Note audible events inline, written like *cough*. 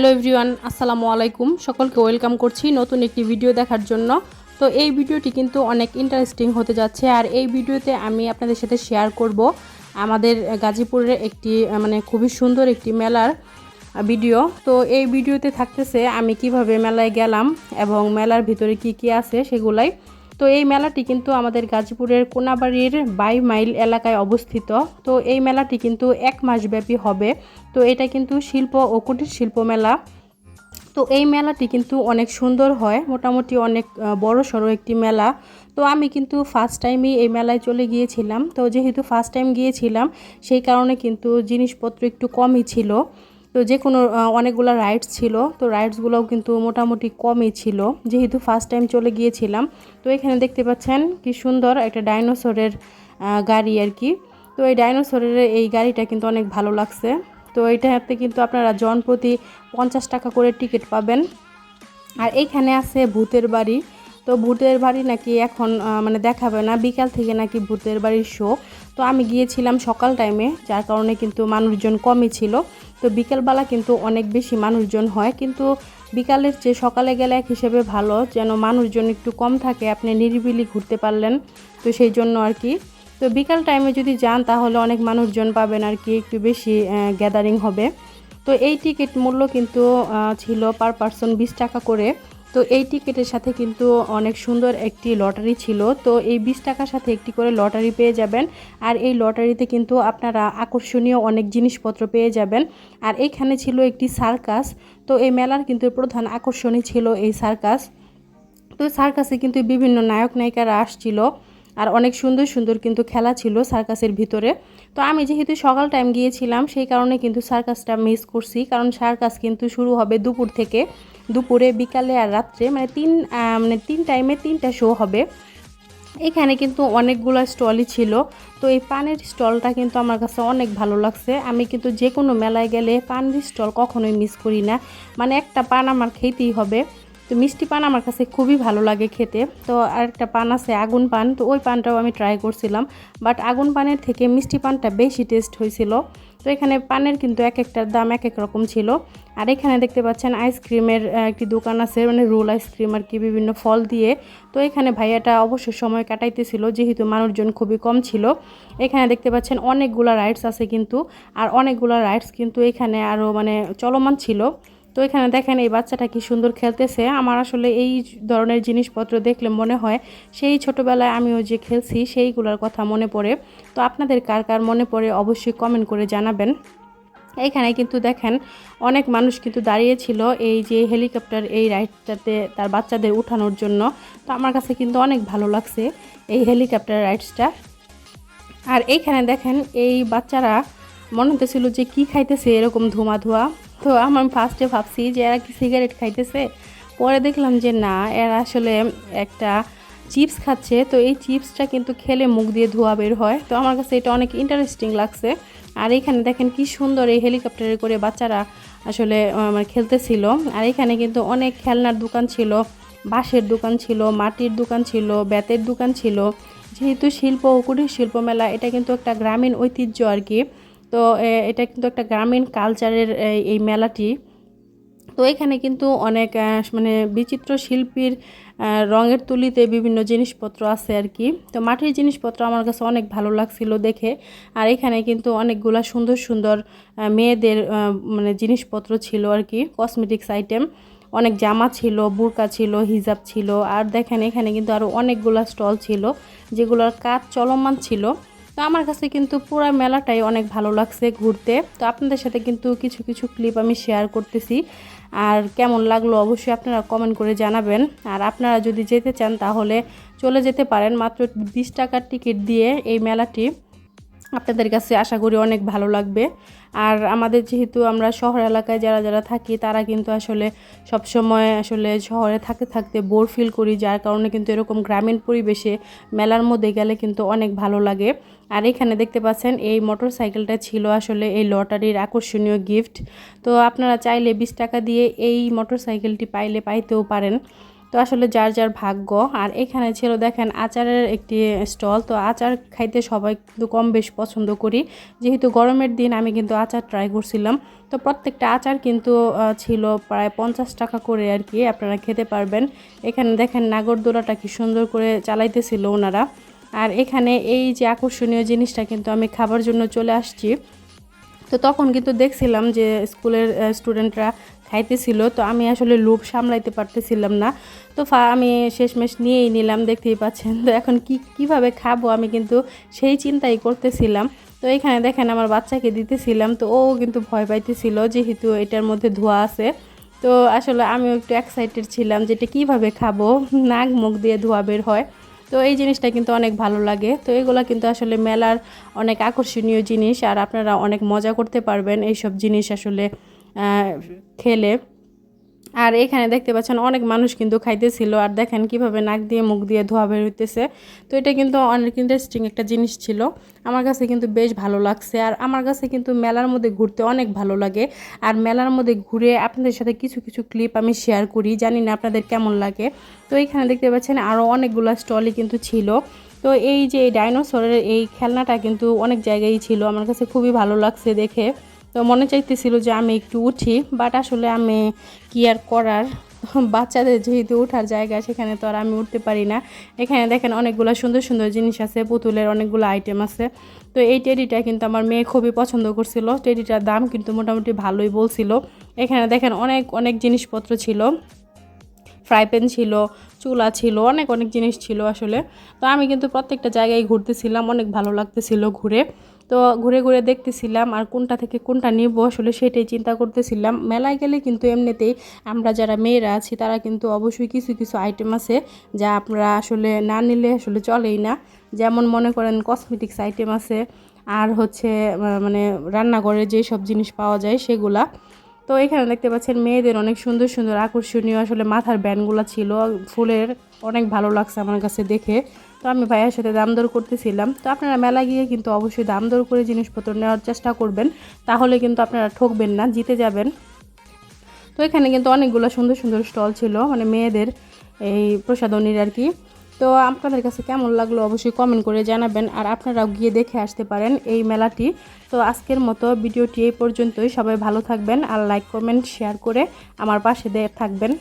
Hello everyone, আসসালামু আলাইকুম। সকলকে ওয়েলকাম করছি নতুন একটি ভিডিও দেখার জন্য। তো এই ভিডিওটি কিন্তু অনেক ইন্টারেস্টিং হতে যাচ্ছে আর এই ভিডিওতে আমি আপনাদের সাথে শেয়ার করব আমাদের গাজীপুরের একটি মানে খুবই সুন্দর একটি মেলার ভিডিও। তো এই ভিডিওতে থাকতেছে আমি কীভাবে মেলায় গেলাম এবং মেলার ভিতরে কি কি আছে সেগুলাই। তো এই মেলাটি কিন্তু আমাদের গাজীপুরের কোনাবাড়ির বাই মাইল এলাকায় অবস্থিত। তো এই মেলাটি কিন্তু এক মাস ব্যাপী হবে। তো এটা কিন্তু শিল্প ও কুটির শিল্প মেলা। তো এই মেলাটি কিন্তু অনেক সুন্দর হয়। মোটামুটি অনেক বড় সড়ো একটি মেলা। তো আমি কিন্তু ফার্স্ট টাইমই এই মেলায় চলে গিয়েছিলাম। তো যেহেতু ফার্স্ট টাইম গিয়েছিলাম, সেই কারণে কিন্তু জিনিসপত্র একটু কমই ছিল। তো যে কোনো অনেকগুলো রাইডস ছিল, তো রাইডসগুলোও কিন্তু মোটামুটি কমই ছিল, যেহেতু ফার্স্ট টাইম চলে গিয়েছিলাম। তো এখানে দেখতে পাচ্ছেন কি সুন্দর একটা ডাইনোসরের গাড়ি আর কি। তো এই ডাইনোসরের এই গাড়িটা কিন্তু অনেক ভালো লাগছে। তো এইটাতে কিন্তু আপনারা জন প্রতি পঞ্চাশ টাকা করে টিকিট পাবেন। আর এইখানে আছে ভূতের বাড়ি। তো ভূতের বাড়ি নাকি এখন মানে দেখাবে না, বিকাল থেকে নাকি ভূতের বাড়ির শো তো আমি গিয়েছিলাম সকাল টাইমে যার কারণে কিন্তু মানুষজন কমই ছিল। তো বিকেলবেলা কিন্তু অনেক বেশি মানুষজন হয়, কিন্তু বিকালের চেয়ে সকালে গেলে এক হিসেবে ভালো, যেন মানুষজন একটু কম থাকে, আপনি নিরিবিলি ঘুরতে পারলেন, তো সেই জন্য আর কি। তো বিকাল টাইমে যদি যান, তাহলে অনেক মানুষজন পাবেন আর কি, একটু বেশি গ্যাদারিং হবে। তো এই টিকিট মূল্য কিন্তু ছিল পার পার্সন বিশ টাকা করে। তো এই টিকিটের সাথে কিন্তু অনেক সুন্দর একটি লটারি ছিল। তো এই বিশ টাকার সাথে একটি করে লটারি পেয়ে যাবেন। আর এই লটারিতে কিন্তু আপনারা আকর্ষণীয় অনেক জিনিসপত্র পেয়ে যাবেন। আর এইখানে ছিল একটি সার্কাস। তো এই মেলার কিন্তু প্রধান আকর্ষণই ছিল এই সার্কাস। তো সার্কাসে কিন্তু বিভিন্ন নায়ক নায়িকারা আসছিল। আর অনেক সুন্দর সুন্দর কিন্তু খেলা ছিল সার্কাসের ভিতরে। তো আমি যেহেতু সকাল টাইম গিয়েছিলাম, সেই কারণে কিন্তু সার্কাসটা মিস করছি। কারণ সার্কাস কিন্তু শুরু হবে দুপুর থেকে। দুপুরে, বিকালে আর রাত্রে মানে তিন মানে তিন টাইমে তিনটা শো হবে। এখানে কিন্তু অনেকগুলো স্টলই ছিল। তো এই পানের স্টলটা কিন্তু আমার কাছে অনেক ভালো লাগছে। আমি কিন্তু যে কোনো মেলায় গেলে পানের স্টল কখনোই মিস করি না। মানে একটা পান আমার খেতেই হবে। তো মিষ্টি পান আমার কাছে খুবই ভালো লাগে খেতে। তো আর একটা পান আছে আগুন পান, তো ওই পানটাও আমি ট্রাই করছিলাম। বাট আগুন পানের থেকে মিষ্টি পানটা বেশি টেস্ট হয়েছিল। তো এখানে পানের কিন্তু এক একটার দাম এক এক রকম ছিল। আর এখানে দেখতে পাচ্ছেন আইসক্রিমের একটি দোকান আছে মানে রোল আইসক্রিম আর কি, বিভিন্ন ফল দিয়ে। তো এখানে ভাইয়াটা অবশ্যই সময় কাটাইতেছিল, যেহেতু মানুষজন খুবই কম ছিল। এখানে দেখতে পাচ্ছেন অনেকগুলো রাইডস আছে কিন্তু। আর অনেকগুলো রাইডস কিন্তু এখানে আরও মানে চলমান ছিল। তো এখানে দেখেন এই বাচ্চাটা কি সুন্দর খেলতেছে। আমার আসলে এই ধরনের জিনিসপত্র দেখলে মনে হয় সেই ছোটোবেলায় আমিও যে খেলছি সেইগুলোর কথা মনে পড়ে। তো আপনাদের কার কার মনে পড়ে অবশ্যই কমেন্ট করে জানাবেন। এইখানে কিন্তু দেখেন অনেক মানুষ কিন্তু দাঁড়িয়েছিল এই যে হেলিকপ্টার এই রাইডটাতে তার বাচ্চাদের উঠানোর জন্য। তো আমার কাছে কিন্তু অনেক ভালো লাগছে এই হেলিকপ্টার রাইডসটা আর এইখানে দেখেন এই বাচ্চারা মনে হতেছিল যে কি খাইতেছে এরকম ধোঁয়া ধোঁয়া তো আমার ফার্স্টে ভাবছি যে এরা কি সিগারেট খাইতেছে? পরে দেখলাম যে না, এরা আসলে একটা চিপস খাচ্ছে। তো এই চিপসটা কিন্তু খেলে মুখ দিয়ে ধোয়া বের হয়। তো আমার কাছে এটা অনেক ইন্টারেস্টিং লাগছে। আর এখানে দেখেন কি সুন্দর এই হেলিকপ্টারে করে বাচ্চারা আসলে মানে খেলতেছিল। আর এখানে কিন্তু অনেক খেলনার দোকান ছিল, বাঁশের দোকান ছিল, মাটির দোকান ছিল বেতের দোকান ছিল। যেহেতু শিল্প ও কুটির শিল্প মেলা এটা কিন্তু একটা গ্রামীণ ঐতিহ্য আর কি। তো এটা কিন্তু একটা গ্রামীণ কালচারের এই- মেলাটি। তো এখানে কিন্তু অনেক মানে বিচিত্র শিল্পীর রঙের তুলিতে বিভিন্ন জিনিসপত্র আছে আর কি। তো মাটির জিনিসপত্র আমার কাছে অনেক ভালো লাগছিল দেখে। আর এখানে কিন্তু অনেকগুলা সুন্দর সুন্দর মেয়েদের মানে জিনিসপত্র ছিল আর কি। Cosmetics item. অনেক জামা ছিল, বুরকা ছিল, হিজাব ছিল। আর দেখেন এখানে কিন্তু আরও অনেকগুলা স্টল ছিল, যেগুলোর কাজ চলমান ছিল। তো আমার কাছে কিন্তু পুরো মেলাটাই অনেক ভালো লাগছে ঘুরতে। তো আপনাদের সাথে কিন্তু কিছু কিছু ক্লিপ আমি শেয়ার করতেছি। আর কেমন লাগল অবশ্যই আপনারা কমেন্ট করে জানাবেন। আর আপনারা যদি যেতে চান তাহলে চলে যেতে পারেন। মাত্র বিশ টাকার টিকিট দিয়ে এই মেলাটি। আপনাদের কাছে আশা করি অনেক ভালো লাগবে। আর আমাদের যেহেতু আমরা শহর এলাকায় যারা যারা থাকি, তারা কিন্তু আসলে সব সময় আসলে শহরে থাকতে থাকতে বোর ফিল করি, যার কারণে কিন্তু এরকম গ্রামীণ পরিবেশে মেলার মধ্যে গেলে কিন্তু অনেক ভালো লাগে। আর এখানে দেখতে পাচ্ছেন, এই মোটর সাইকেলটা ছিল আসলে এই লটারির আকর্ষণীয় গিফট তো আপনারা চাইলে বিশ টাকা দিয়ে এই মোটর সাইকেলটি পাইলে পাইতেও পারেন। তো আসলে যার যার ভাগ্য। আর এখানে ছিল দেখেন আচারের একটি স্টল, তো আচার খাইতে সবাই কিন্তু কম বেশ পছন্দ করি। যেহেতু গরমের দিন আমি কিন্তু আচার ট্রাই করছিলাম। তো প্রত্যেকটা আচার কিন্তু ছিল প্রায় পঞ্চাশ টাকা করে আর কি, আপনারা খেতে পারবেন। এখানে দেখেন নাগরদোলাটা কি সুন্দর করে চালাইতেছিল ওনারা। আর এখানে এই যে আকর্ষণীয় জিনিসটা কিন্তু আমি খাবার জন্য চলে আসছি। তো তখন কিন্তু দেখছিলাম যে স্কুলের স্টুডেন্টরা খাইতেছিল, তো আমি আসলে লোভ সামলাইতে পারতেছিলাম না। তো আমি শেষমেশ নিয়েই নিলাম, দেখতেই পাচ্ছেন। তো এখন কি, কীভাবে খাব আমি কিন্তু সেই চিন্তাই করতেছিলাম। তো এখানে দেখেন আমার বাচ্চাকে দিতেছিলাম, তো ও কিন্তু ভয় পাইতেছিল যেহেতু এটার মধ্যে ধোয়া আছে। তো আসলে আমিও একটু এক্সাইটেড ছিলাম যে এটা কীভাবে খাব, নাক মুখ দিয়ে ধোয়া বের হয়। তো এই জিনিসটা কিন্তু অনেক ভালো লাগে। তো এগুলো কিন্তু আসলে মেলার অনেক আকর্ষণীয় জিনিস, আর আপনারা অনেক মজা করতে পারবেন। এইসব জিনিস আসলে খেলে। আর এখানে দেখতে পাচ্ছেন অনেক মানুষ কিন্তু খাইতেছিল। আর দেখেন কীভাবে নাক দিয়ে, মুখ দিয়ে ধোয়া বের হইতেছে। তো এটা কিন্তু অনেক ইন্টারেস্টিং একটা জিনিস ছিল। আমার কাছে কিন্তু বেশ ভালো লাগছে। আর আমার কাছে কিন্তু মেলার মধ্যে ঘুরতে অনেক ভালো লাগে। আর মেলার মধ্যে ঘুরে আপনাদের সাথে কিছু কিছু ক্লিপ আমি শেয়ার করি। জানি না আপনাদের কেমন লাগে। তো এখানে দেখতে পাচ্ছেন আরও অনেকগুলো স্টলই কিন্তু ছিল। তো এই যে ডাইনোসরের এই খেলনাটা কিন্তু অনেক জায়গায় ছিল। আমার কাছে খুবই ভালো লাগছে দেখে। তো মনে চাইতেছিল যে আমি একটু উঠি বাট আসলে আমি কি আর করার? *laughs* বাচ্চাদের যেহেতু ওঠার জায়গা, সেখানে তো আর আমি উঠতে পারি না। এখানে দেখেন অনেকগুলো সুন্দর সুন্দর জিনিস আছে, পুতুলের অনেকগুলো আইটেম আছে। তো এই টেডিটা কিন্তু আমার মেয়ে খুবই পছন্দ করছিল। টেডিটার দাম কিন্তু মোটামুটি ভালোই বলছিল। এখানে দেখেন অনেক অনেক জিনিসপত্র ছিল। ফ্রাই প্যান ছিল চুলা ছিল, অনেক অনেক জিনিস ছিল আসলে। তো আমি কিন্তু প্রত্যেকটা জায়গায় ঘুরতেছিলাম, অনেক ভালো লাগতেছিল ঘুরে। তো ঘুরে ঘুরে দেখতেছিলাম আর কোনটা থেকে কোনটা নিব আসলে সেটাই চিন্তা করতেছিলাম। মেলায় গেলে কিন্তু এমনিতেই আমরা যারা মেয়েরা আছি, তারা কিন্তু অবশ্যই কিছু কিছু আইটেম আছে যা আপনারা আসলে না নিলে আসলে চলেই না। যেমন মনে করেন কসমেটিক্স আইটেম আছে, আর হচ্ছে মানে রান্নাঘরে যেই সব জিনিস পাওয়া যায় সেগুলা। তো এখানে দেখতে পাচ্ছেন মেয়েদের অনেক সুন্দর সুন্দর আকর্ষণীয় আসলে মাথার ব্যান্ডগুলো ছিল, ফুলের অনেক ভালো লাগছে আমার কাছে দেখে। তো আমি ভাইয়ের সাথে দাম দর করতেছিলাম। তো আপনারা মেলা গিয়ে কিন্তু অবশ্যই দাম দর করে জিনিসপত্র নেওয়ার চেষ্টা করবেন, তাহলে কিন্তু আপনারা ঠকবেন না, জিতে যাবেন। তো এখানে কিন্তু অনেকগুলো সুন্দর সুন্দর স্টল ছিল মানে মেয়েদের এই প্রসাধনীর আর কি। তো আপনাদের কাছে কেমন লাগল অবশ্যই কমেন্ট করে জানাবেন আর আপনারাও গিয়ে দেখে আসতে পারেন এই মেলাটি। তো আজকের মতো ভিডিওটি এই পর্যন্তই। সবাই ভালো থাকবেন আর লাইক কমেন্ট শেয়ার করে আমার পাশে দিয়ে থাকবেন।